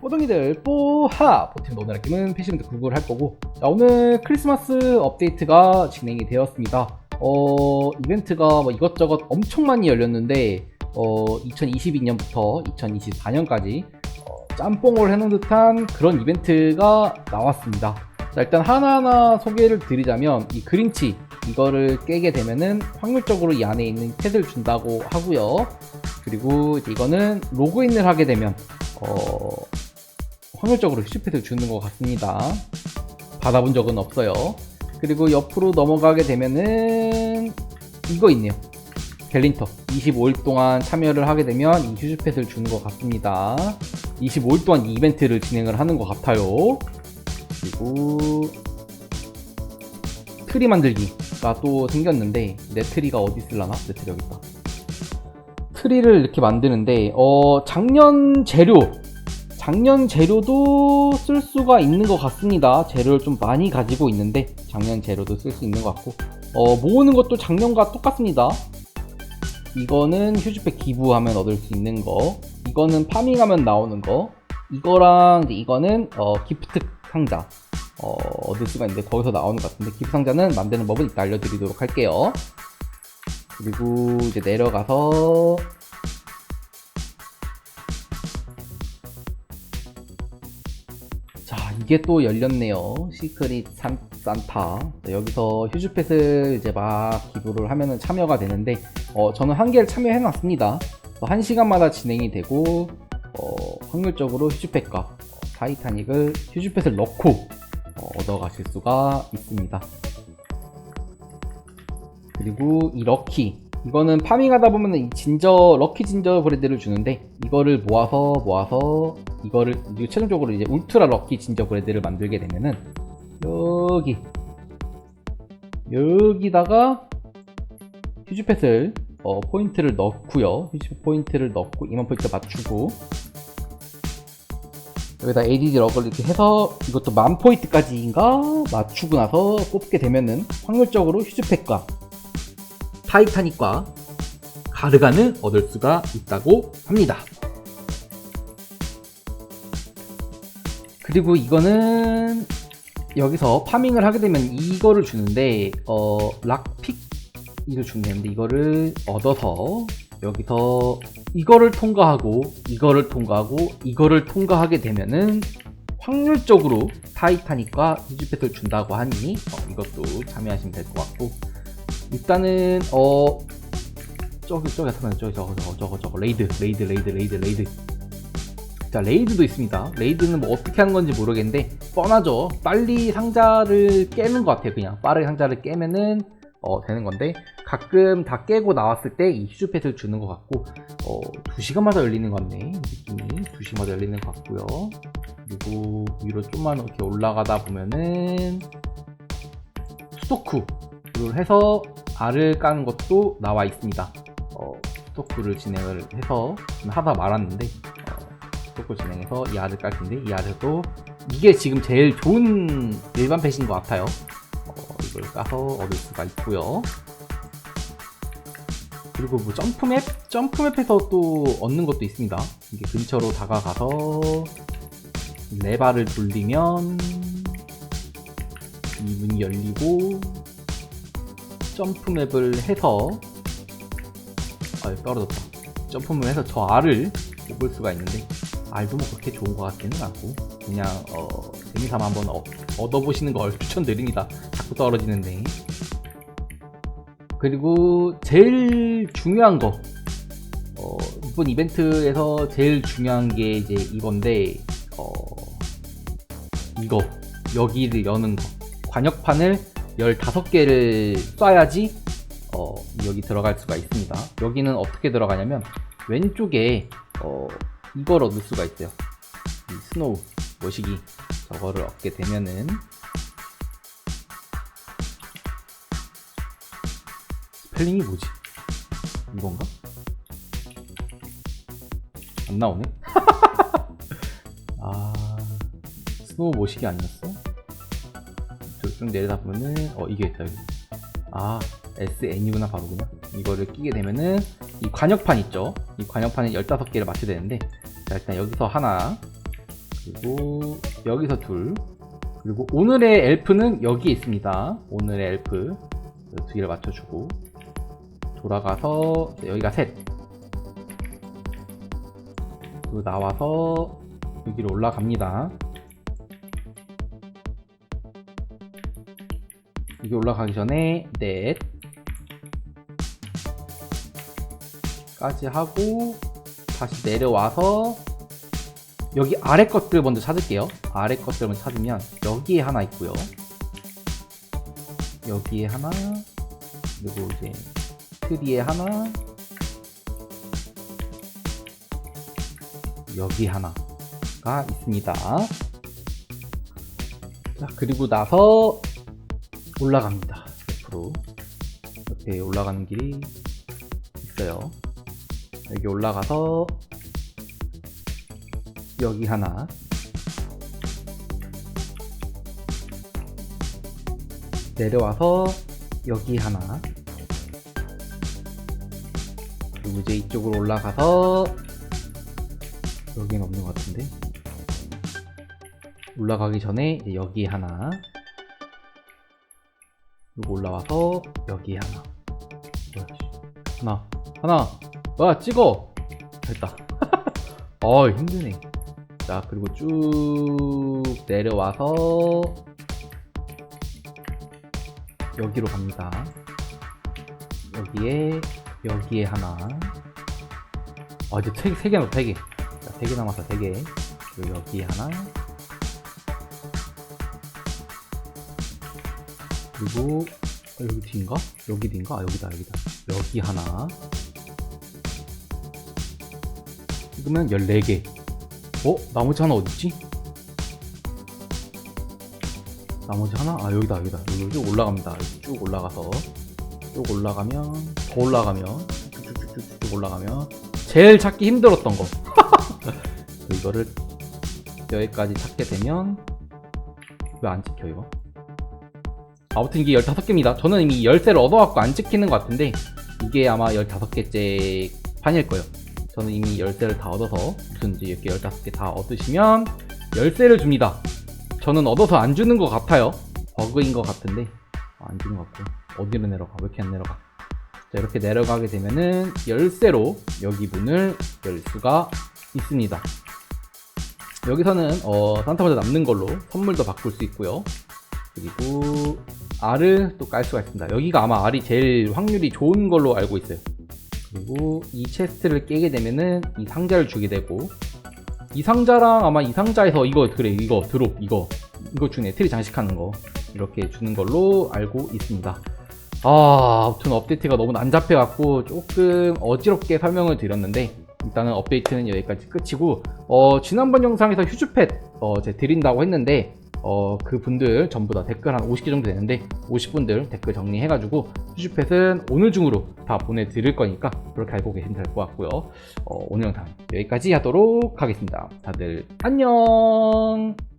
뽀동이들 뽀하! 보팀 오늘 느낌은 패시먼트 구글 할 거고. 자, 오늘 크리스마스 업데이트가 진행이 되었습니다. 어 이벤트가 뭐 이것저것 엄청 많이 열렸는데 어 2022년부터 2024년까지 어, 짬뽕을 해놓은 듯한 그런 이벤트가 나왔습니다. 자 일단 하나하나 소개를 드리자면 이 그린치 이거를 깨게 되면은 확률적으로 이 안에 있는 캣을 준다고 하고요. 그리고 이거는 로그인을 하게 되면 어, 확률적으로 휴지패드를 주는 것 같습니다. 받아본 적은 없어요. 그리고 옆으로 넘어가게 되면은 이거 있네요. 갤린터 25일 동안 참여를 하게 되면 이 휴즈펫을 주는 것 같습니다. 25일 동안 이 이벤트를 진행을 하는 것 같아요. 그리고 트리 만들기가 또 생겼는데 내 트리가 어디 있을라나? 내 트리 여기 있다. 트리를 이렇게 만드는데 어 작년 재료 작년 재료도 쓸 수가 있는 것 같습니다. 재료를 좀 많이 가지고 있는데 작년 재료도 쓸 수 있는 것 같고 어 모으는 것도 작년과 똑같습니다. 이거는 휴즈팩 기부하면 얻을 수 있는 거 이거는 파밍하면 나오는 거 이거랑 이거는 어 기프트 상자 어, 얻을 수가 있는데 거기서 나오는 것 같은데 기프트 상자는 만드는 법은 이따 알려드리도록 할게요. 그리고 이제 내려가서 이게 또 열렸네요. 시크릿 산, 산타. 자, 여기서 휴즈펫을 이제 막 기부를 하면은 참여가 되는데 어, 저는 한 개를 참여해 놨습니다. 한 시간마다 진행이 되고 어, 확률적으로 휴즈펫과 어, 타이타닉을 휴즈펫을 넣고 어, 얻어가실 수가 있습니다. 그리고 이 럭키. 이거는 파밍하다 보면 이 진저 럭키 진저 브레드를 주는데 이거를 모아서 모아서 이거를 이제 최종적으로 이제 울트라 럭키 진저 브레드를 만들게 되면은 여기 여기다가 휴즈펫을 어, 포인트를 넣고요 휴즈펫 포인트를 넣고 2만 포인트 맞추고 여기다 ADD 럭을 이렇게 해서 이것도 만 포인트까지인가 맞추고 나서 뽑게 되면은 확률적으로 휴즈펫과 타이타닉과 가르간을 얻을 수가 있다고 합니다. 그리고 이거는 여기서 파밍을 하게 되면 이거를 주는데 어 락픽 이를 준다는데 이거를 얻어서 여기서 이거를 통과하고 이거를 통과하고 이거를 통과하게 되면은 확률적으로 타이타닉과 휴지펫을 준다고 하니 어, 이것도 참여하시면 될 것 같고. 일단은 어 저기 저기 잠깐만 저기 저거 저거 저거 저거 레이드 레이드 레이드 레이드 레이드 자 레이드도 있습니다. 레이드는 뭐 어떻게 하는 건지 모르겠는데 뻔하죠. 빨리 상자를 깨는 것 같아요 그냥. 빠르게 상자를 깨면은 어 되는 건데 가끔 다 깨고 나왔을 때이 휴즈펫을 주는 것 같고 어 2시간마다 열리는 것 같네 느낌이. 2시간마다 열리는 것 같고요. 그리고 위로 좀만 이렇게 올라가다 보면은 수도쿠 를 해서 알을 까는 것도 나와 있습니다. 어, 스토크를 진행을 해서 하다 말았는데 어, 스토크 진행해서 이 알을 깔 텐데 이 알도 이게 지금 제일 좋은 일반 펫인 것 같아요. 어, 이걸 까서 얻을 수가 있고요. 그리고 뭐 점프맵? 점프맵에서 또 얻는 것도 있습니다. 이게 근처로 다가가서 레바를 돌리면 이 문이 열리고 점프맵을 해서 아 떨어졌다 점프맵 해서 저 알을 뽑을 수가 있는데 알도 뭐 그렇게 좋은 것 같지는 않고 그냥 어, 재미삼아 한번 어, 얻어보시는 걸 추천드립니다. 자꾸 떨어지는데. 그리고 제일 중요한 거. 어, 이번 이벤트에서 제일 중요한 게 이제 이건데 어, 이거. 여기를 여는 거. 관역판을 15개를 쏴야지 어, 여기 들어갈 수가 있습니다. 여기는 어떻게 들어가냐면 왼쪽에 어, 이걸 얻을 수가 있어요. 이 스노우 모시기 저거를 얻게 되면은 스펠링이 뭐지? 이건가? 안 나오네? 아 스노우 모시기 아니었어? 쭉 내려다 보면은 어 이게 있다 여기 아 SN이구나 바로 그냥 이거를 끼게 되면은 이 관역판 있죠? 이 관역판에 15개를 맞춰야 되는데 자 일단 여기서 하나 그리고 여기서 둘 그리고 오늘의 엘프는 여기 있습니다. 오늘의 엘프. 두 개를 맞춰주고 돌아가서 여기가 셋. 그리고 나와서 여기로 올라갑니다. 여기 올라가기 전에 넷 까지 하고 다시 내려와서 여기 아래 것들 먼저 찾을게요. 아래 것들 먼저 찾으면 여기에 하나 있고요. 여기에 하나 그리고 이제 트리에 하나 여기 하나가 있습니다. 자 그리고 나서 올라갑니다. 옆으로. 이렇게 올라가는 길이 있어요 여기 올라가서 여기 하나. 내려와서 여기 하나. 그리고 이제 이쪽으로 올라가서 여기는 없는 것 같은데. 올라가기 전에 여기 하나. 그리고 올라와서 여기 하나. 하나 하나 와 찍어! 됐다. 어 힘드네. 자 그리고 쭉 내려와서 여기로 갑니다. 여기에 여기에 하나. 아 이제 세, 세 개, 남았다 세개. 자, 세 개 남았어 세개. 그리고 여기에 하나. 그리고 어, 여기 뒤인가? 여기 뒤인가? 아, 여기다 여기다. 여기 하나 그러면 14개 어? 나머지 하나 어딨지? 나머지 하나? 아 여기다 여기다 여기 쭉 올라갑니다 쭉 올라가서 쭉 올라가면 더 올라가면 쭉쭉쭉쭉 올라가면 제일 찾기 힘들었던 거 이거를 여기까지 찾게 되면 왜 안 찍혀 이거? 아무튼 이게 15개입니다 저는 이미 열쇠를 얻어갖고 안 찍히는 것 같은데 이게 아마 15개째 판일 거예요 저는 이미 열쇠를 다 얻어서 무슨 이제 이렇게 15개 다 얻으시면 열쇠를 줍니다. 저는 얻어서 안 주는 것 같아요. 버그인 것 같은데. 아, 안 주는 것 같고. 어디로 내려가? 왜 이렇게 안 내려가? 자 이렇게 내려가게 되면은 열쇠로 여기 문을 열 수가 있습니다. 여기서는 어, 산타모자 남는 걸로 선물도 바꿀 수 있고요. 그리고 알을 또 깔 수가 있습니다. 여기가 아마 알이 제일 확률이 좋은 걸로 알고 있어요 그리고 이 체스트를 깨게 되면은 이 상자를 주게 되고 이 상자랑 아마 이 상자에서 이거 그래 이거 드롭 이거 이거 주네. 트리 장식하는 거. 이렇게 주는 걸로 알고 있습니다. 아 아무튼 업데이트가 너무 난잡해 갖고 조금 어지럽게 설명을 드렸는데 일단은 업데이트는 여기까지 끝이고 어 지난번 영상에서 휴즈팻 어 제가 드린다고 했는데 어, 그 분들 전부 다 댓글 한 50개 정도 되는데 50분들 댓글 정리해가지고 휴즈팻은 오늘 중으로 다 보내드릴 거니까 그렇게 알고 계시면 될 것 같고요. 어, 오늘 영상 여기까지 하도록 하겠습니다. 다들 안녕!